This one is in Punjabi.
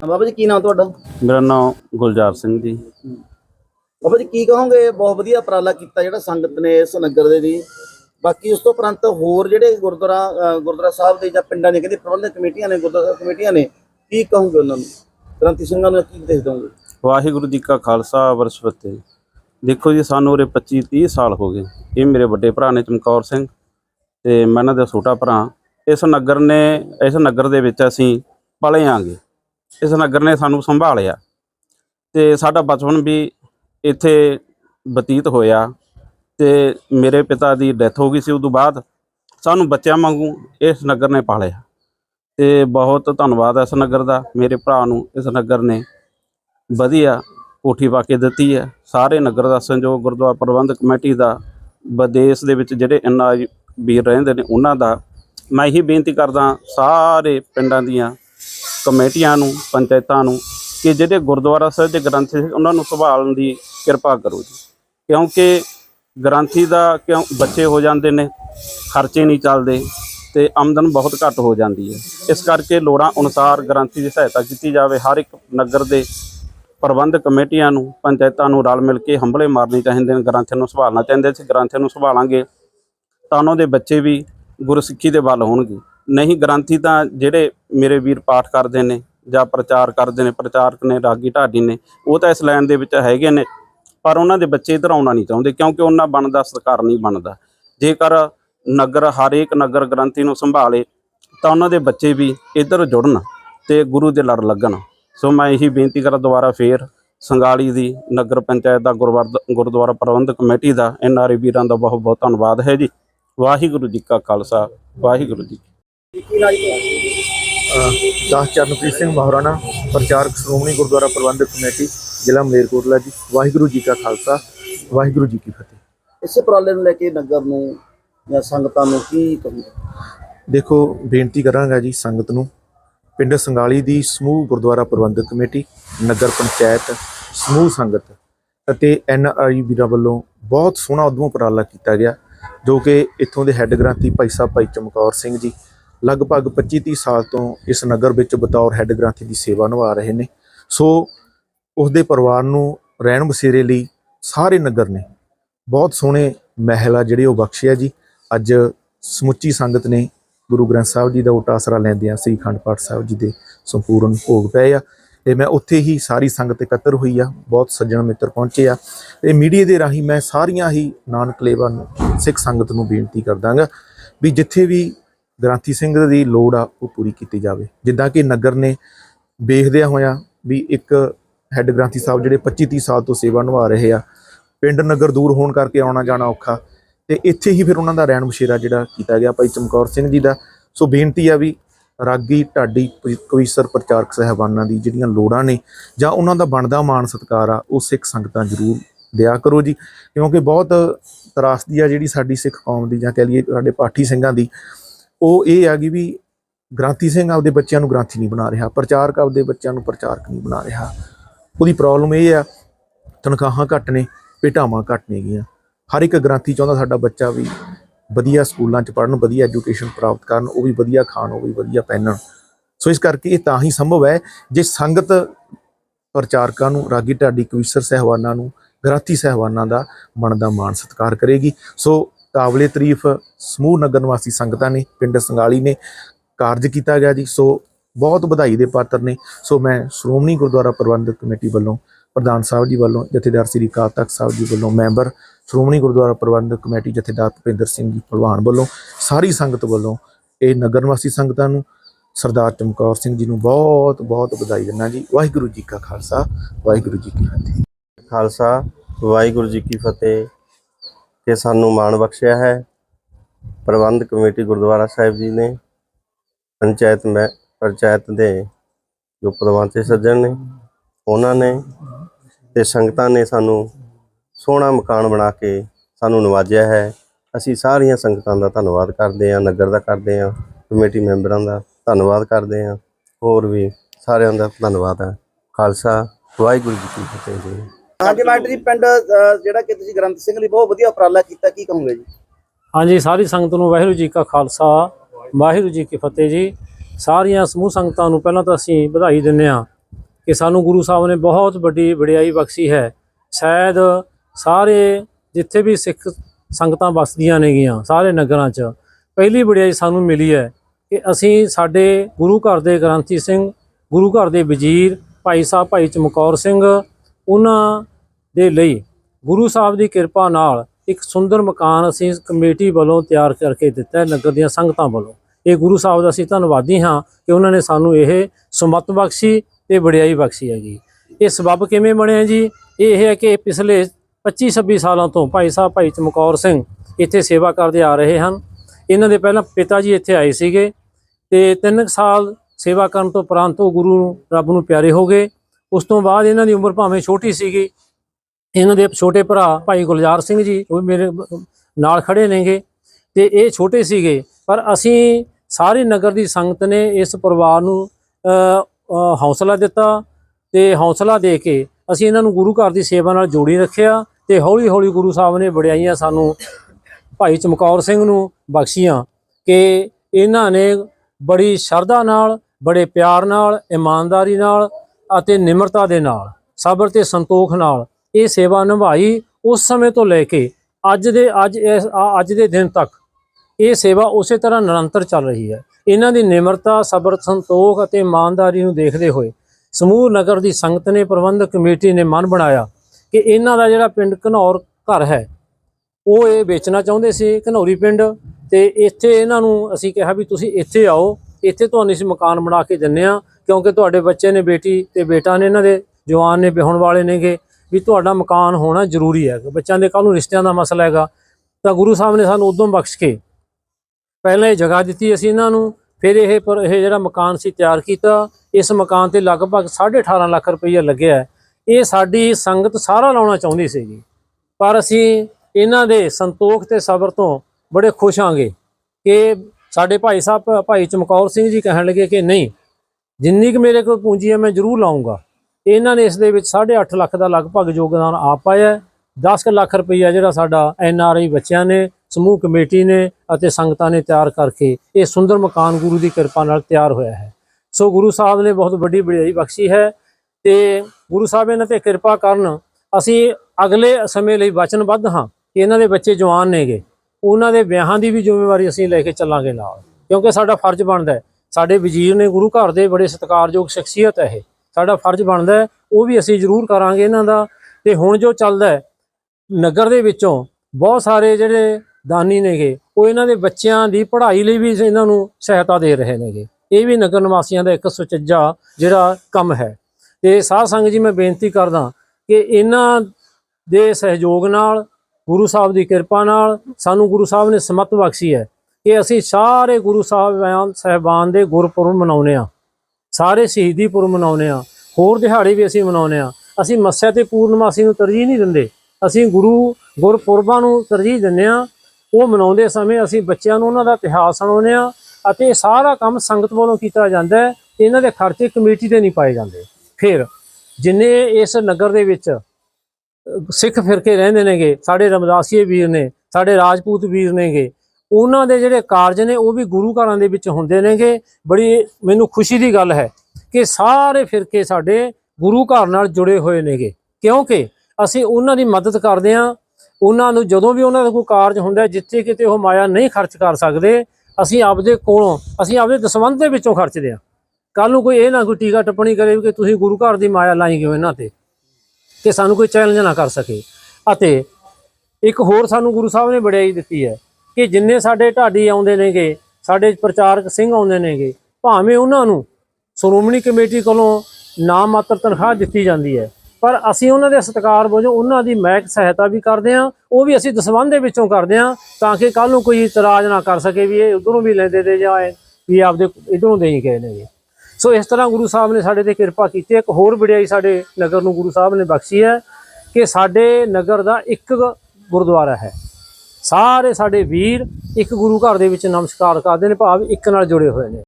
ਬਾਬਾ ਜੀ ਕੀ ਨਾਮ ਤੁਹਾਡਾ? ਮੇਰਾ ਨਾਮ ਗੁਲਜ਼ਾਰ ਸਿੰਘ ਜੀ। ਬਾਬਾ ਜੀ ਕੀ ਕਹੋਗੇ? ਬਹੁਤ ਵਧੀਆ ਉਪਰਾਲਾ ਕੀਤਾ ਜਿਹੜਾ ਸੰਗਤ ਨੇ ਇਸ ਨਗਰ ਦੇ ਲਈ ਬਾਕੀ ਉਸ ਤੋਂ ਉਪਰੰਤ ਹੋਰ ਜਿਹੜੇ ਗੁਰਦੁਆਰਾ ਗੁਰਦੁਆਰਾ ਸਾਹਿਬ ਦੇ ਜਾਂ ਪਿੰਡਾਂ ਦੀਆਂ ਕਹਿੰਦੇ ਪ੍ਰਬੰਧਕ ਕਮੇਟੀਆਂ ਨੇ ਗੁਰਦੁਆਰਾ ਕਮੇਟੀਆਂ ਨੇ ਕੀ ਕਹੋਗੇ ਉਹਨਾਂ ਨੂੰ? ਗ੍ਰੰਥੀ ਸਿੰਘਾਂ ਨੂੰ ਕੀ ਦੇਖ ਦੋਗੇ ਵਾਹਿਗੁਰੂ ਜੀ ਕਾ ਖਾਲਸਾ ਵਰਸਵਤੇ ਦੇਖੋ ਜੀ ਸਾਨੂੰ ਉਰੇ 25 30 ਸਾਲ ਹੋ ਗਏ। ਇਹ ਮੇਰੇ ਵੱਡੇ ਭਰਾ ਨੇ ਚਮਕੌਰ ਸਿੰਘ ਤੇ ਮੈਂ ਇਹਨਾਂ ਦਾ ਛੋਟਾ ਭਰਾ। ਇਸ ਨਗਰ ਨੇ ਇਸ ਨਗਰ ਦੇ ਵਿੱਚ ਅਸੀਂ ਪਲੇ ਆਂਗੇ। ਇਸ ਨਗਰ ਨੇ ਸਾਨੂੰ ਸੰਭਾਲਿਆ। ਤੇ ਸਾਡਾ ਬਚਪਨ ਵੀ ਇੱਥੇ ਬਤੀਤ ਹੋਇਆ। ਤੇ ਮੇਰੇ ਪਿਤਾ ਦੀ ਡੈਥ ਹੋ ਗਈ ਸੀ ਉਸ ਤੋਂ ਬਾਅਦ ਸਾਨੂੰ ਬੱਚਿਆਂ ਵਾਂਗੂ ਇਸ ਨਗਰ ਨੇ ਪਾਲਿਆ। ਤੇ ਬਹੁਤ ਧੰਨਵਾਦ ਇਸ ਨਗਰ ਦਾ, ਮੇਰੇ ਭਰਾ ਨੂੰ ਇਸ ਨਗਰ ਨੇ ਵਧੀਆ ਕੋਠੀ ਪਾ ਕੇ ਦਿੱਤੀ ਹੈ ਸਾਰੇ ਨਗਰ ਦਾ ਸੰਯੋਗ ਗੁਰਦੁਆਰਾ ਪ੍ਰਬੰਧਕ ਕਮੇਟੀ ਦਾ, ਵਿਦੇਸ਼ ਦੇ ਵਿੱਚ ਜਿਹੜੇ ਐਨਆਈ ਵੀਰ ਰਹਿੰਦੇ ਨੇ, ਉਹਨਾਂ ਦਾ ਮੈਂ ਇਹੀ ਬੇਨਤੀ ਕਰਦਾ ਸਾਰੇ ਪਿੰਡਾਂ ਦੀਆਂ ਕਮੇਟੀਆਂ ਨੂੰ, ਪੰਚਾਇਤਾਂ ਨੂੰ ਕਿ ਜਿਹੜੇ ਗੁਰਦੁਆਰਾ ਸਾਹਿਬ ਦੇ ਗ੍ਰੰਥੀ ਸੀ, ਉਹਨਾਂ ਨੂੰ ਸੰਭਾਲਣ ਦੀ ਕਿਰਪਾ ਕਰੋ ਜੀ। ਕਿਉਂਕਿ ਗ੍ਰੰਥੀ ਦਾ ਕਿਉਂ ਬੱਚੇ ਹੋ ਜਾਂਦੇ ਨੇ, ਖਰਚੇ ਨਹੀਂ ਚੱਲਦੇ ਤੇ ਆਮਦਨ ਬਹੁਤ ਘੱਟ ਹੋ ਜਾਂਦੀ ਹੈ। ਇਸ ਕਰਕੇ ਲੋੜਾਂ ਅਨੁਸਾਰ ਗ੍ਰੰਥੀ ਦੀ ਸਹਾਇਤਾ ਕੀਤੀ ਜਾਵੇ। ਹਰ ਇੱਕ ਨਗਰ ਦੇ ਪ੍ਰਬੰਧਕ ਕਮੇਟੀਆਂ ਨੂੰ, ਪੰਚਾਇਤਾਂ ਨੂੰ ਰਲ ਮਿਲ ਕੇ ਹੰਬਲੇ ਮਾਰਨੇ ਚਾਹੀਦੇ ਨੇ ਗ੍ਰੰਥੀਆਂ ਨੂੰ ਸੰਭਾਲਣਾ ਚਾਹੀਦੇ ਸੀ ਗ੍ਰੰਥੀਆਂ ਨੂੰ ਸੰਭਾਲਾਂਗੇ ਤਾਂ ਉਹਨਾਂ ਦੇ ਬੱਚੇ ਵੀ ਗੁਰਸਿੱਖੀ ਦੇ ਵੱਲ ਹੋਣਗੇ। ਨਹੀਂ, ਗ੍ਰੰਥੀ ਤਾਂ ਜਿਹੜੇ ਮੇਰੇ ਵੀਰ ਪਾਠ ਕਰਦੇ ਨੇ ਜਾਂ ਪ੍ਰਚਾਰ ਕਰਦੇ ਨੇ, ਪ੍ਰਚਾਰਕ ਨੇ, ਰਾਗੀ ਢਾਡੀ ਨੇ, ਉਹ ਤਾਂ ਇਸ ਲਾਈਨ ਦੇ ਵਿੱਚ ਹੈਗੇ ਨੇ, ਪਰ ਉਹਨਾਂ ਦੇ ਬੱਚੇ ਇੱਧਰ ਆਉਣਾ ਨਹੀਂ ਚਾਹੁੰਦੇ, ਕਿਉਂਕਿ ਉਹਨਾਂ ਬਣਦਾ, ਸਰਕਾਰ ਨਹੀਂ ਬਣਦਾ। ਜੇਕਰ ਨਗਰ, ਹਰੇਕ ਨਗਰ ਗ੍ਰੰਥੀ ਨੂੰ ਸੰਭਾਲੇ, ਤਾਂ ਉਹਨਾਂ ਦੇ ਬੱਚੇ ਵੀ ਇੱਧਰ ਜੁੜਨ ਤੇ ਗੁਰੂ ਦੇ ਲੜ ਲੱਗਣ। ਸੋ ਮੈਂ ਇਹੀ ਬੇਨਤੀ ਕਰਾਂ ਦੁਬਾਰਾ ਫੇਰ ਸੰਗਾਲੀ ਦੀ ਨਗਰ ਪੰਚਾਇਤ ਦਾ ਗੁਰਵਰਦ- ਗੁਰਦੁਆਰਾ ਪ੍ਰਬੰਧਕ ਕਮੇਟੀ ਦਾ ਐਨਆਰਏ ਵੀਰਾਂ ਦਾ ਬਹੁਤ ਬਹੁਤ ਧੰਨਵਾਦ ਹੈ ਜੀ। ਵਾਹਿਗੁਰੂ ਜੀ ਕਾ ਖਾਲਸਾ, ਵਾਹਿਗੁਰੂ ਜੀ ਦਾਸ ਚਰਨਪ੍ਰੀਤ ਸਿੰਘ ਮਹਾਰਾਣਾ ਪ੍ਰਚਾਰਕ ਸ਼੍ਰੋਮਣੀ ਗੁਰਦੁਆਰਾ ਪ੍ਰਬੰਧਕ ਕਮੇਟੀ ਜ਼ਿਲ੍ਹਾ ਮਲੇਰਕੋਟਲਾ ਜੀ ਵਾਹਿਗੁਰੂ ਜੀ ਕਾ ਖਾਲਸਾ ਵਾਹਿਗੁਰੂ ਜੀ ਕੀ ਫਤਿਹ। ਇਸੇ ਉਪਰਾਲੇ ਨੂੰ ਲੈ ਕੇ ਨਗਰ ਨੂੰ ਜਾਂ ਸੰਗਤਾਂ ਨੂੰ ਕੀ ਕਹੋਗੇ? ਦੇਖੋ ਬੇਨਤੀ ਕਰਾਂਗਾ ਜੀ ਸੰਗਤ ਨੂੰ ਪਿੰਡ ਸੰਗਾਲੀ ਦੀ ਸਮੂਹ ਗੁਰਦੁਆਰਾ ਪ੍ਰਬੰਧਕ ਕਮੇਟੀ ਨਗਰ ਪੰਚਾਇਤ ਸਮੂਹ ਸੰਗਤ ਅਤੇ ਐਨਆਰਆਈ ਵੀਰਾਂ ਵੱਲੋਂ ਬਹੁਤ ਸੋਹਣਾ ਉਦਮ ਉਪਰਾਲਾ ਕੀਤਾ ਗਿਆ ਜੋ ਕਿ ਇੱਥੋਂ ਦੇ ਹੈੱਡ ਗ੍ਰੰਥੀ ਭਾਈ ਸਾਹਿਬ ਭਾਈ ਚਮਕੌਰ ਸਿੰਘ ਜੀ ਲਗਭਗ 25-30 ਸਾਲ ਤੋਂ ਇਸ ਨਗਰ ਵਿੱਚ ਬਤੌਰ ਹੈੱਡ ਗ੍ਰੰਥੀ ਦੀ ਸੇਵਾ ਨਿਭਾ ਰਹੇ ਨੇ। ਸੋ ਉਸ ਦੇ ਪਰਿਵਾਰ ਨੂੰ ਰਹਿਣ ਬਸੇਰੇ ਲਈ ਸਾਰੇ ਨਗਰ ਨੇ ਬਹੁਤ ਸੋਹਣੇ ਮਹਿਲ ਆ ਜਿਹੜੇ ਉਹ ਬਖਸ਼ਿਆ ਜੀ। ਅੱਜ ਸਮੁੱਚੀ ਸੰਗਤ ਨੇ ਗੁਰੂ ਗ੍ਰੰਥ ਸਾਹਿਬ ਜੀ ਦਾ ਓਟ ਆਸਰਾ ਲੈਂਦਿਆਂ ਸ੍ਰੀ ਅਖੰਡ ਪਾਠ ਸਾਹਿਬ ਜੀ ਦੇ ਸੰਪੂਰਨ ਭੋਗ ਪਏ ਆ ਤੇ ਮੈਂ ਉੱਥੇ ਹੀ ਸਾਰੀ ਸੰਗਤ ਇਕੱਤਰ ਹੋਈ ਆ, ਬਹੁਤ ਸੱਜਣ ਮਿੱਤਰ ਪਹੁੰਚੇ ਆ। ਤੇ ਮੀਡੀਆ ਦੇ ਰਾਹੀਂ ਮੈਂ ਸਾਰੀਆਂ ਹੀ ਨਾਨਕ ਲੇਵਾ ਨੂੰ ਸਿੱਖ ਸੰਗਤ ਨੂੰ ਬੇਨਤੀ ਕਰਦਾਂਗਾ ਵੀ ਜਿੱਥੇ ਵੀ ਗ੍ਰੰਥੀ ਸਿੰਘ ਦੀ ਲੋੜ ਆ ਉਹ ਪੂਰੀ ਕੀਤੀ ਜਾਵੇ। ਜਿੱਦਾਂ ਕਿ ਨਗਰ ਨੇ ਵੇਖਦਿਆਂ ਹੋਇਆ ਵੀ ਇੱਕ ਹੈੱਡ ਗ੍ਰੰਥੀ ਸਾਹਿਬ ਜਿਹੜੇ 25 30 ਸਾਲ ਤੋਂ ਸੇਵਾ ਨਿਭਾ ਰਹੇ ਆ, ਪਿੰਡ ਨਗਰ ਦੂਰ ਹੋਣ ਕਰਕੇ ਆਉਣਾ ਜਾਣਾ ਔਖਾ, ਤੇ ਇੱਥੇ ਹੀ ਫਿਰ ਉਹਨਾਂ ਦਾ ਰਹਿਣ ਬਸੇਰਾ ਜਿਹੜਾ ਕੀਤਾ ਗਿਆ ਭਾਈ ਚਮਕੌਰ ਸਿੰਘ ਜੀ ਦਾ। ਸੋ ਬੇਨਤੀ ਆ ਵੀ ਰਾਗੀ ਢਾਡੀ ਪ- ਕਵੀਸ਼ਰ ਪ੍ਰਚਾਰਕ ਸਹਿਬਾਨਾਂ ਦੀ ਜਿਹੜੀਆਂ ਲੋੜਾਂ ਨੇ ਜਾਂ ਉਹਨਾਂ ਦਾ ਬਣਦਾ ਮਾਣ ਸਤਿਕਾਰ ਆ, ਉਹ ਸਿੱਖ ਸੰਗਤਾਂ ਜ਼ਰੂਰ ਦਿਆ ਕਰੋ ਜੀ। ਕਿਉਂਕਿ ਬਹੁਤ ਤਰਾਸਦੀ ਆ ਜਿਹੜੀ ਸਾਡੀ ਸਿੱਖ ਕੌਮ ਦੀ ਜਾਂ ਕਹਿ ਲਈਏ ਸਾਡੇ ਪਾਠੀ ਸਿੰਘਾਂ ਦੀ ਉਹ ਇਹ ਆ ਗਈ ਵੀ ਗ੍ਰਾਂਥੀ ਸਿੰਘ ਆਪਦੇ ਬੱਚਿਆਂ ਨੂੰ ਗ੍ਰਾਂਥੀ ਨਹੀਂ ਬਣਾ ਰਿਹਾ, ਪ੍ਰਚਾਰਕ ਆਪਦੇ ਬੱਚਿਆਂ ਨੂੰ ਪ੍ਰਚਾਰਕ ਨਹੀਂ ਬਣਾ ਰਿਹਾ। ਉਹਦੀ ਪ੍ਰੋਬਲਮ ਇਹ ਆ, ਤਨਖਾਹਾਂ ਘੱਟ ਨੇ, ਭੇਟਾਵਾਂ ਘੱਟ ਨੇਗੀਆਂ ਹਰ ਇੱਕ ਗ੍ਰਾਂਥੀ ਚਾਹੁੰਦਾ ਸਾਡਾ ਬੱਚਾ ਵੀ ਵਧੀਆ ਸਕੂਲਾਂ 'ਚ ਪੜ੍ਹਨ, ਵਧੀਆ ਐਜੂਕੇਸ਼ਨ ਪ੍ਰਾਪਤ ਕਰਨ, ਉਹ ਵੀ ਵਧੀਆ ਖਾਣ, ਉਹ ਵੀ ਵਧੀਆ ਪਹਿਨਣ। ਸੋ ਇਸ ਕਰਕੇ ਇਹ ਤਾਂ ਹੀ ਸੰਭਵ ਹੈ, ਜੇ ਸੰਗਤ ਪ੍ਰਚਾਰਕਾਂ ਨੂੰ, ਰਾਗੀ ਢਾਡੀ ਕਵੀਸ਼ਰ ਸਹਿਬਾਨਾਂ ਨੂੰ, ਗ੍ਰਾਂਥੀ ਸਹਿਬਾਨਾਂ ਦਾ ਮਨ ਦਾ ਮਾਣ ਸਤਿਕਾਰ ਕਰੇਗੀ। ਸੋ ਕਾਬਲੇ ਤਾਰੀਫ ਸਮੂਹ ਨਗਰ ਨਿਵਾਸੀ ਸੰਗਤਾਂ ਨੇ, ਪਿੰਡ ਸੰਗਾਲੀ ਨੇ ਕਾਰਜ ਕੀਤਾ ਗਿਆ ਜੀ। ਸੋ ਬਹੁਤ ਵਧਾਈ ਦੇ ਪਾਤਰ ਨੇ। ਸੋ ਮੈਂ ਸ਼੍ਰੋਮਣੀ ਗੁਰਦੁਆਰਾ ਪ੍ਰਬੰਧਕ ਕਮੇਟੀ ਵੱਲੋਂ, ਪ੍ਰਧਾਨ ਸਾਹਿਬ ਜੀ ਵੱਲੋਂ, ਜਥੇਦਾਰ ਸ੍ਰੀ ਅਕਾਲ ਤਖਤ ਸਾਹਿਬ ਜੀ ਵੱਲੋਂ, ਮੈਂਬਰ ਸ਼੍ਰੋਮਣੀ ਗੁਰਦੁਆਰਾ ਪ੍ਰਬੰਧਕ ਕਮੇਟੀ ਜਥੇਦਾਰ ਭੁਪਿੰਦਰ ਸਿੰਘ ਜੀ ਭਲਵਾਨ ਵੱਲੋਂ, ਸਾਰੀ ਸੰਗਤ ਵੱਲੋਂ, ਇਹ ਨਗਰ ਨਿਵਾਸੀ ਸੰਗਤਾਂ ਨੂੰ, ਸਰਦਾਰ ਚਮਕੌਰ ਸਿੰਘ ਜੀ ਨੂੰ ਬਹੁਤ ਬਹੁਤ ਵਧਾਈ ਦਿੰਦਾ ਜੀ। ਵਾਹਿਗੁਰੂ ਜੀ ਕਾ ਖਾਲਸਾ, ਵਾਹਿਗੁਰੂ ਜੀ ਕੀ ਫਤਿਹ। ਖਾਲਸਾ, ਵਾਹਿਗੁਰੂ ਜੀ ਕੀ ਫਤਿਹ। ਕਿ ਸਾਨੂੰ ਮਾਣ ਬਖਸ਼ਿਆ ਹੈ। ਪ੍ਰਬੰਧ ਕਮੇਟੀ ਗੁਰਦੁਆਰਾ ਸਾਹਿਬ ਜੀ ਨੇ ਪੰਚਾਇਤ ਮੈਂ, ਪੰਚਾਇਤ ਦੇ ਜੋ ਪ੍ਰਬੰਧਕ ਸੱਜਣ ਨੇ, ਉਹਨਾਂ ਨੇ ਤੇ ਸੰਗਤਾਂ ਨੇ ਸਾਨੂੰ ਸੋਹਣਾ ਮਕਾਨ ਬਣਾ ਕੇ ਸਾਨੂੰ ਨਵਾਜਿਆ ਹੈ। ਅਸੀਂ ਸਾਰੀਆਂ ਸੰਗਤਾਂ ਦਾ ਧੰਨਵਾਦ ਕਰਦੇ ਹਾਂ, ਨਗਰ ਦਾ ਕਰਦੇ ਹਾਂ, ਕਮੇਟੀ ਮੈਂਬਰਾਂ ਦਾ ਧੰਨਵਾਦ ਕਰਦੇ ਹਾਂ। ਹੋਰ ਵੀ ਸਾਰਿਆਂ ਦਾ ਧੰਨਵਾਦ ਹੈ। ਖਾਲਸਾ, ਵਾਹਿਗੁਰੂ ਜੀ ਕੀ ਫਤਿਹ ਜੀ। ਹਾਂਜੀ ਮਾਸਟਰ ਜੀ ਪਿੰਡ ਜਿਹੜਾ ਕਿ ਤੁਸੀਂ ਗ੍ਰੰਥ ਸਿੰਘ ਲਈ ਬਹੁਤ ਵਧੀਆ ਉਪਰਾਲਾ ਕੀਤਾ ਕੀ ਕਹੋਗੇ ਜੀ? ਹਾਂਜੀ ਸਾਰੀ ਸੰਗਤ ਨੂੰ ਵਾਹਿਗੁਰੂ ਜੀ ਕਾ ਖਾਲਸਾ ਵਾਹਿਗੁਰੂ ਜੀ ਕੀ ਫਤਿਹ ਜੀ। ਸਾਰੀਆਂ ਸਮੂਹ ਸੰਗਤਾਂ ਨੂੰ ਪਹਿਲਾਂ ਤਾਂ ਅਸੀਂ ਵਧਾਈ ਦਿੰਦੇ ਹਾਂ ਕਿ ਸਾਨੂੰ ਗੁਰੂ ਸਾਹਿਬ ਨੇ ਬਹੁਤ ਵੱਡੀ ਵਡਿਆਈ ਬਖਸ਼ੀ ਹੈ। ਸ਼ਾਇਦ ਸਾਰੇ ਜਿੱਥੇ ਵੀ ਸਿੱਖ ਸੰਗਤਾਂ ਵਸਦੀਆਂ ਨੇਗੀਆਂ ਸਾਰੇ ਨਗਰਾਂ 'ਚ ਪਹਿਲੀ ਵਡਿਆਈ ਸਾਨੂੰ ਮਿਲੀ ਹੈ ਕਿ ਅਸੀਂ ਸਾਡੇ ਗੁਰੂ ਘਰ ਦੇ ਗ੍ਰੰਥੀ ਸਿੰਘ ਗੁਰੂ ਘਰ ਦੇ ਵਜ਼ੀਰ ਭਾਈ ਸਾਹਿਬ ਭਾਈ ਚਮਕੌਰ ਸਿੰਘ ਉਹਨਾਂ ਦੇ ਲਈ ਗੁਰੂ ਸਾਹਿਬ ਦੀ ਕਿਰਪਾ ਨਾਲ ਇੱਕ ਸੁੰਦਰ ਮਕਾਨ ਅਸੀਂ ਕਮੇਟੀ ਵੱਲੋਂ ਤਿਆਰ ਕਰਕੇ ਦਿੱਤਾ ਹੈ, ਨਗਰ ਦੀਆਂ ਸੰਗਤਾਂ ਵੱਲੋਂ। ਇਹ ਗੁਰੂ ਸਾਹਿਬ ਦਾ ਅਸੀਂ ਧੰਨਵਾਦੀ ਹਾਂ ਕਿ ਉਹਨਾਂ ਨੇ ਸਾਨੂੰ ਇਹ ਸੁਮਤ ਬਖਸ਼ੀ ਤੇ ਵਡਿਆਈ ਬਖਸ਼ੀ ਹੈਗੀ। ਇਹ ਸਬਬ ਕਿਵੇਂ ਬਣਿਆ ਜੀ? ਇਹ ਹੈ ਕਿ ਪਿਛਲੇ 25 26 ਸਾਲਾਂ ਤੋਂ ਭਾਈ ਸਾਹਿਬ, ਭਾਈ ਚਮਕੌਰ ਸਿੰਘ ਇੱਥੇ ਸੇਵਾ ਕਰਦੇ ਆ ਰਹੇ ਹਨ। ਇਹਨਾਂ ਦੇ ਪਹਿਲਾਂ ਪਿਤਾ ਜੀ ਇੱਥੇ ਆਏ ਸੀਗੇ ਤੇ 3 ਸਾਲ ਸੇਵਾ ਕਰਨ ਤੋਂ ਉਪਰੰਤ ਉਹ ਗੁਰੂ ਰੱਬ ਨੂੰ ਪਿਆਰੇ ਹੋ ਗਏ। ਉਸ ਤੋਂ ਬਾਅਦ ਇਹਨਾਂ ਦੀ ਉਮਰ ਭਾਵੇਂ ਛੋਟੀ ਸੀਗੀ ਇਹਨਾਂ ਦੇ ਛੋਟੇ ਭਰਾ ਭਾਈ ਗੁਲਜ਼ਾਰ ਸਿੰਘ ਜੀ ਉਹ ਮੇਰੇ ਨਾਲ ਖੜੇ ਨੇਗੇ ਤੇ ਇਹ ਛੋਟੇ ਸੀਗੇ। ਪਰ ਅਸੀਂ ਸਾਰੇ ਨਗਰ ਦੀ ਸੰਗਤ ਨੇ ਇਸ ਪਰਿਵਾਰ ਨੂੰ ਅ, ਹੌਸਲਾ ਦਿੱਤਾ ਤੇ ਹੌਸਲਾ ਦੇ ਕੇ ਅਸੀਂ ਇਹਨਾਂ ਨੂੰ ਗੁਰੂ ਘਰ ਦੀ ਸੇਵਾ ਨਾਲ ਜੋੜੀ ਰੱਖਿਆ ਤੇ ਹੌਲੀ ਹੌਲੀ ਗੁਰੂ ਸਾਹਿਬ ਨੇ ਵਡਿਆਈਆਂ ਸਾਨੂੰ ਭਾਈ ਚਮਕੌਰ ਸਿੰਘ ਨੂੰ ਬਖਸ਼ੀਆਂ ਕਿ ਇਹਨਾਂ ਨੇ ਬੜੀ ਸ਼ਰਧਾ ਨਾਲ ਬੜੇ ਪਿਆਰ ਨਾਲ ਇਮਾਨਦਾਰੀ ਨਾਲ ਅਤੇ ਨਿਮਰਤਾ ਦੇ ਨਾਲ, ਸਬਰ ਤੇ ਸੰਤੋਖ ਨਾਲ ਇਹ ਸੇਵਾ ਨਿਭਾਈ ਉਸ ਸਮੇਂ ਤੋਂ ਲੈ ਕੇ ਅੱਜ ਦੇ, ਅੱਜ ਇਸ ਅੱਜ ਦੇ ਦਿਨ ਤੱਕ ਇਹ ਸੇਵਾ ਉਸੇ ਤਰ੍ਹਾਂ ਨਿਰੰਤਰ ਚੱਲ ਰਹੀ ਹੈ। ਇਹਨਾਂ ਦੀ ਨਿਮਰਤਾ, ਸਬਰ, ਸੰਤੋਖ ਅਤੇ ਇਮਾਨਦਾਰੀ ਨੂੰ ਦੇਖਦੇ ਹੋਏ ਸਮੂਹ ਨਗਰ ਦੀ ਸੰਗਤ ਨੇ ਪ੍ਰਬੰਧਕ ਕਮੇਟੀ ਨੇ ਮਨ ਬਣਾਇਆ ਕਿ ਇਹਨਾਂ ਦਾ ਜਿਹੜਾ ਪਿੰਡ ਘਨੌਰ ਘਰ ਹੈ, ਉਹ ਇਹ ਵੇਚਣਾ ਚਾਹੁੰਦੇ ਸੀ। ਘਨੌਰੀ ਪਿੰਡ ਤੇ ਇੱਥੇ ਇਹਨਾਂ ਨੂੰ ਅਸੀਂ ਕਿਹਾ ਵੀ ਤੁਸੀਂ ਇੱਥੇ ਆਓ ਇੱਥੇ ਤੁਹਾਨੂੰ ਅਸੀਂ ਮਕਾਨ ਬਣਾ ਕੇ ਦਿੰਨੇ ਆ, ਕਿਉਂਕਿ ਤੁਹਾਡੇ ਬੱਚੇ ਨੇ ਬੇਟੀ ਤੇ ਬੇਟਾ ਨੇ ਇਹਨਾਂ ਦੇ, ਜਵਾਨ ਨੇ, ਵਿਆਹੁਣ ਵਾਲੇ ਨੇਗੇ, ਵੀ ਤੁਹਾਡਾ ਮਕਾਨ ਹੋਣਾ ਜ਼ਰੂਰੀ ਹੈ ਬੱਚਿਆਂ ਦੇ ਕੱਲ ਨੂੰ ਰਿਸ਼ਤਿਆਂ ਦਾ ਮਸਲਾ ਹੈਗਾ। ਤਾਂ ਗੁਰੂ ਸਾਹਿਬ ਨੇ ਸਾਨੂੰ ਉਦੋਂ ਬਖਸ਼ ਕੇ ਪਹਿਲਾਂ ਇਹ ਜਗ੍ਹਾ ਦਿੱਤੀ ਅਸੀਂ ਇਹਨਾਂ ਨੂੰ, ਫਿਰ ਇਹ ਪਰ ਇਹ ਜਿਹੜਾ ਮਕਾਨ ਸੀ ਤਿਆਰ ਕੀਤਾ, ਇਸ ਮਕਾਨ ਤੇ ਲਗਭਗ 18.5 ਲੱਖ ਰੁਪਈਆ ਲੱਗਿਆ ਇਹ ਸਾਡੀ ਸੰਗਤ ਸਾਰਾ ਲਾਉਣਾ ਚਾਹੁੰਦੀ ਸੀਗੀ। ਪਰ ਅਸੀਂ ਇਹਨਾਂ ਦੇ ਸੰਤੋਖ ਤੇ ਸਬਰ ਤੋਂ ਬੜੇ ਖੁਸ਼ ਹਾਂਗੇ ਕਿ ਸਾਡੇ ਭਾਈ ਸਾਹਿਬ, ਭਾਈ ਚਮਕੌਰ ਸਿੰਘ ਜੀ ਕਹਿਣ ਲੱਗੇ ਕਿ ਨਹੀਂ, ਜਿੰਨੀ ਕੁ ਮੇਰੇ ਕੋਲ ਪੂੰਜੀ ਹੈ, ਮੈਂ ਜ਼ਰੂਰ ਲਾਉਂਗਾ ਇਹਨਾਂ ਨੇ ਇਸ ਦੇ ਵਿੱਚ 8.5 ਲੱਖ ਦਾ ਲਗਭਗ ਯੋਗਦਾਨ ਆਪ ਪਾਇਆ ਹੈ। 10 ਕੁ ਲੱਖ ਰੁਪਈਆ ਜਿਹੜਾ ਸਾਡਾ ਐਨ ਆਰ ਆਈ ਬੱਚਿਆਂ ਨੇ, ਸਮੂਹ ਕਮੇਟੀ ਨੇ ਅਤੇ ਸੰਗਤਾਂ ਨੇ ਤਿਆਰ ਕਰਕੇ ਇਹ ਸੁੰਦਰ ਮਕਾਨ ਗੁਰੂ ਦੀ ਕਿਰਪਾ ਨਾਲ ਤਿਆਰ ਹੋਇਆ ਹੈ। ਸੋ ਗੁਰੂ ਸਾਹਿਬ ਨੇ ਬਹੁਤ ਵੱਡੀ ਵਡਿਆਈ ਬਖਸ਼ੀ ਹੈ ਤੇ ਗੁਰੂ ਸਾਹਿਬ ਇਹਨਾਂ ਤੇ ਕਿਰਪਾ ਕਰਨ, ਅਸੀਂ ਅਗਲੇ ਸਮੇਂ ਲਈ ਵਚਨਬੱਧ ਹਾਂ ਕਿ ਇਹਨਾਂ ਦੇ ਬੱਚੇ ਜਵਾਨ ਨੇਗੇ। ਉਹਨਾਂ ਦੇ ਵਿਆਹਾਂ ਦੀ ਵੀ ਜ਼ਿੰਮੇਵਾਰੀ ਅਸੀਂ ਲੈ ਕੇ ਚੱਲਾਂਗੇ ਨਾਲ। ਕਿਉਂਕਿ ਸਾਡਾ ਫਰਜ਼ ਬਣਦਾ ਸਾਡੇ ਵਜ਼ੀਰ ਨੇ ਗੁਰੂ ਘਰ ਦੇ ਬੜੇ ਸਤਿਕਾਰਯੋਗ ਸ਼ਖਸੀਅਤ ਹੈ ਇਹ। ਸਾਡਾ ਫਰਜ਼ ਬਣਦਾ ਉਹ ਵੀ ਅਸੀਂ ਜ਼ਰੂਰ ਕਰਾਂਗੇ ਇਹਨਾਂ ਦਾ। ਤੇ ਹੁਣ ਜੋ ਚੱਲਦਾ ਨਗਰ ਦੇ ਵਿੱਚੋਂ ਬਹੁਤ ਸਾਰੇ ਜਿਹੜੇ ਦਾਨੀ ਨੇਗੇ, ਉਹ ਇਹਨਾਂ ਦੇ ਬੱਚਿਆਂ ਦੀ ਪੜ੍ਹਾਈ ਲਈ ਵੀ ਇਹਨਾਂ ਨੂੰ ਸਹਾਇਤਾ ਦੇ ਰਹੇ ਨੇਗੇ। ਇਹ ਵੀ ਨਗਰ ਨਿਵਾਸੀਆਂ ਦਾ ਇੱਕ ਸੁਚੱਜਾ ਜਿਹੜਾ ਕੰਮ ਹੈ। ਤੇ ਸਾਧ ਸੰਗਤ ਜੀ, ਮੈਂ ਬੇਨਤੀ ਕਰਦਾ ਕਿ ਇਹਨਾਂ ਦੇ ਸਹਿਯੋਗ ਨਾਲ ਗੁਰੂ ਸਾਹਿਬ ਦੀ ਕਿਰਪਾ ਨਾਲ ਸਾਨੂੰ ਗੁਰੂ ਸਾਹਿਬ ਨੇ ਸਮਤ ਬਖਸ਼ੀ ਹੈ ਕਿ ਅਸੀਂ ਸਾਰੇ ਗੁਰੂ ਸਾਹਿਬਾਨ ਸਹਿਬਾਨ ਦੇ ਗੁਰਪੁਰਬ ਮਨਾਉਂਦੇ ਆ ਸਾਰੇ ਸ਼ਹੀਦੀ ਪੁਰਬ ਮਨਾਉਂਦੇ ਆ ਹੋਰ ਦਿਹਾੜੇ ਵੀ ਅਸੀਂ ਮਨਾਉਂਦੇ ਆ ਅਸੀਂ ਮੱਸਿਆ ਤੇ ਪੂਰਨਮਾਸੀ ਨੂੰ ਤਰਜੀਹ ਨਹੀਂ ਦਿੰਦੇ। ਅਸੀਂ ਗੁਰੂ ਗੁਰਪੁਰਬਾਂ ਨੂੰ ਤਰਜੀਹ ਦਿੰਦੇ ਆ ਉਹ ਮਨਾਉਂਦੇ ਸਮੇਂ ਅਸੀਂ ਬੱਚਿਆਂ ਨੂੰ ਉਹਨਾਂ ਦਾ ਇਤਿਹਾਸ ਸੁਣਾਉਂਦੇ ਆ ਅਤੇ ਸਾਰਾ ਕੰਮ ਸੰਗਤ ਵੱਲੋਂ ਕੀਤਾ ਜਾਂਦਾ ਹੈ। ਇਹਨਾਂ ਦੇ ਖਰਚੇ ਕਮੇਟੀ ਤੇ ਨਹੀਂ ਪਾਏ ਜਾਂਦੇ। ਫਿਰ ਜਿੰਨੇ ਇਸ ਨਗਰ ਦੇ ਵਿੱਚ ਸਿੱਖ ਫਿਰਕੇ ਰਹਿੰਦੇ ਨੇਗੇ, ਸਾਡੇ ਰਮਦਾਸੀਏ ਵੀਰ ਨੇ, ਸਾਡੇ ਰਾਜਪੂਤ ਵੀਰ ਨੇਗੇ। ਉਹਨਾਂ ਦੇ ਜਿਹੜੇ ਕਾਰਜ ਨੇ, ਉਹ ਵੀ ਗੁਰੂ ਘਰਾਂ ਦੇ ਵਿੱਚ ਹੁੰਦੇ ਨੇਗੇ। ਬੜੀ ਮੈਨੂੰ ਖੁਸ਼ੀ ਦੀ ਗੱਲ ਹੈ ਕਿ ਸਾਰੇ ਫਿਰਕੇ ਸਾਡੇ ਗੁਰੂ ਘਰ ਨਾਲ ਜੁੜੇ ਹੋਏ ਨੇਗੇ। ਕਿਉਂਕਿ ਅਸੀਂ ਉਹਨਾਂ ਦੀ ਮਦਦ ਕਰਦੇ ਹਾਂ। ਉਹਨਾਂ ਨੂੰ ਜਦੋਂ ਵੀ ਉਹਨਾਂ ਦਾ ਕੋਈ ਕਾਰਜ ਹੁੰਦਾ ਜਿੱਥੇ ਕਿਤੇ ਉਹ ਮਾਇਆ ਨਹੀਂ ਖਰਚ ਕਰ ਸਕਦੇ, ਅਸੀਂ ਆਪਦੇ ਕੋਲੋਂ, ਅਸੀਂ ਆਪਦੇ ਦਸਵੰਧ ਦੇ ਵਿੱਚੋਂ ਖਰਚਦੇ ਹਾਂ। ਕੱਲ ਨੂੰ ਕੋਈ ਇਹ ਨਾ ਕੋਈ ਟੀਕਾ ਟੱਪਣੀ ਕਰੇ ਵੀ ਕਿ ਤੁਸੀਂ ਗੁਰੂ ਘਰ ਦੀ ਮਾਇਆ ਲਾਈ ਕਿਉਂ ਇਹਨਾਂ ਤੇ? ਕਿ ਸਾਨੂੰ ਕੋਈ ਚੈਲੰਜ ਨਾ ਕਰ ਸਕੇ। ਅਤੇ ਇੱਕ ਹੋਰ ਸਾਨੂੰ ਗੁਰੂ ਸਾਹਿਬ ਨੇ ਵਡਿਆਈ ਦਿੱਤੀ ਹੈ ਕਿ ਜਿੰਨੇ ਸਾਡੇ ਢਾਡੀ ਆਉਂਦੇ ਨੇਗੇ, ਸਾਡੇ ਪ੍ਰਚਾਰਕ ਸਿੰਘ ਆਉਂਦੇ ਨੇਗੇ, ਭਾਵੇਂ ਉਹਨਾਂ ਨੂੰ ਸ਼੍ਰੋਮਣੀ ਕਮੇਟੀ ਕੋਲੋਂ ਨਾਮ ਮਾਤਰ ਤਨਖਾਹ ਦਿੱਤੀ ਜਾਂਦੀ ਹੈ, ਪਰ ਅਸੀਂ ਉਹਨਾਂ ਦੇ ਸਤਿਕਾਰ ਵਜੋਂ ਉਹਨਾਂ ਦੀ ਮਹਿਕ ਸਹਾਇਤਾ ਵੀ ਕਰਦੇ ਹਾਂ, ਉਹ ਵੀ ਅਸੀਂ ਦਸਵੰਧ ਦੇ ਵਿੱਚੋਂ ਕਰਦੇ ਹਾਂ ਤਾਂ ਕਿ ਕੱਲ ਨੂੰ ਕੋਈ ਇਤਰਾਜ਼ ਨਾ ਕਰ ਸਕੇ ਵੀ ਇਹ ਉਧਰੋਂ ਵੀ ਲੈਂਦੇ ਤੇ ਜਾਂ ਵੀ ਆਪਦੇ ਇਧਰੋਂ ਦੇ ਹੀ ਗਏ ਨੇਗੇ। ਸੋ ਇਸ ਤਰ੍ਹਾਂ ਗੁਰੂ ਸਾਹਿਬ ਨੇ ਸਾਡੇ ਤੇ ਕਿਰਪਾ ਕੀਤੀ ਹੈ। ਇੱਕ ਹੋਰ ਵਡਿਆਈ ਸਾਡੇ ਨਗਰ ਨੂੰ ਗੁਰੂ ਸਾਹਿਬ ਨੇ ਬਖਸ਼ੀ ਹੈ ਕਿ ਸਾਡੇ ਨਗਰ ਦਾ ਇੱਕ ਗੁਰਦੁਆਰਾ ਹੈ ਸਾਰੇ ਸਾਡੇ ਵੀਰ ਇੱਕ ਗੁਰੂ ਘਰ ਦੇ ਵਿੱਚ ਨਮਸਕਾਰ ਕਰਦੇ ਨੇ, ਭਾਵ ਇੱਕ ਨਾਲ ਜੁੜੇ ਹੋਏ ਨੇ